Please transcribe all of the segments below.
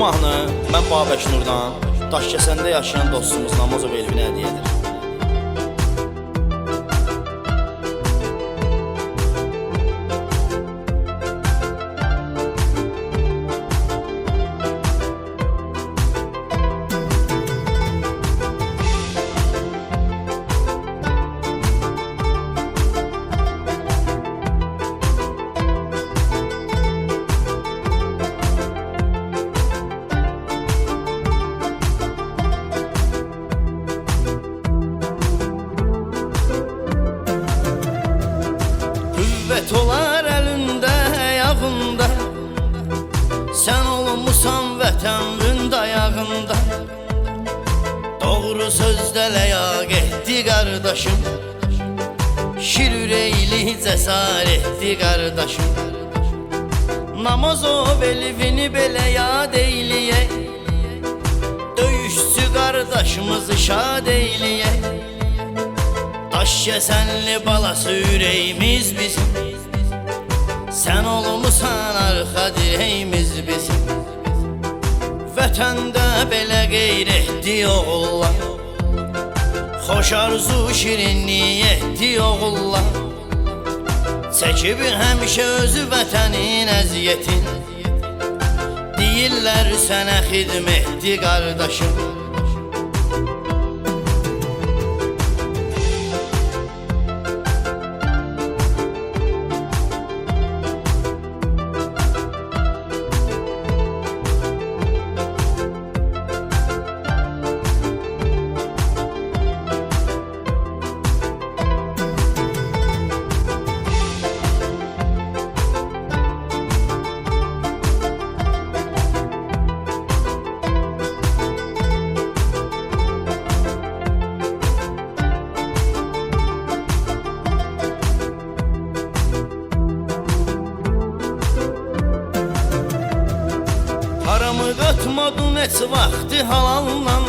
mahnı mən Babək Nurdan Daşkəsəndə yaşayan dostumuz Namazov Elvinə hədiyyə edir. Qüvvət olar əlində, ayağında Sən olmusan vətənin dayağında Doğru sözdə ləyaq etdi qardaşım. Şir ürəkli cəsarətli qardaşım. Namazov elvini belə yad eyləyək Döyüşçü qardaşımızı şad eyləyək Daş kəsənli balası ürəyimiz bizim Sən olmusan arxa dirəyimiz bizim Vətəndə belə qeyrətli oğullar. Xoş arzu şirin niyyətli oğullar. Çəkib həmişə özü vətənin əziyyətin Deyirlər sənə xidmətli qardaşım Haramı qatmadın heç vaxtı halalla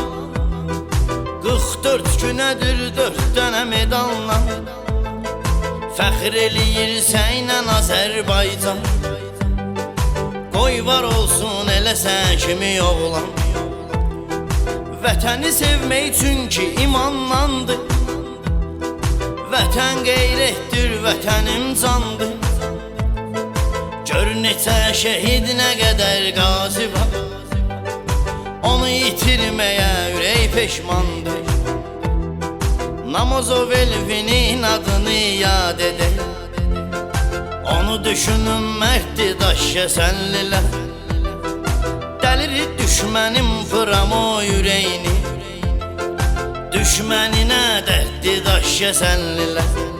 44 günədir 4 dənə medalla. Fəxr eləyir sənlə Azərbaycan. Qoy var olsun elə sən kimi oğlan. Vətəni sevmək çünki imanlandır. Vətən qeyrətdir, vətənim candır Şəhid nə qədər qazi var. Onu itirməyə ürək peşmandır. Namazov Elvinin adını yad edək Onu düşünün mərddi daş kəsənlilər Dəlir düşmənim fıramo ürəyini Düşməninə dərddi daş kəsənlilər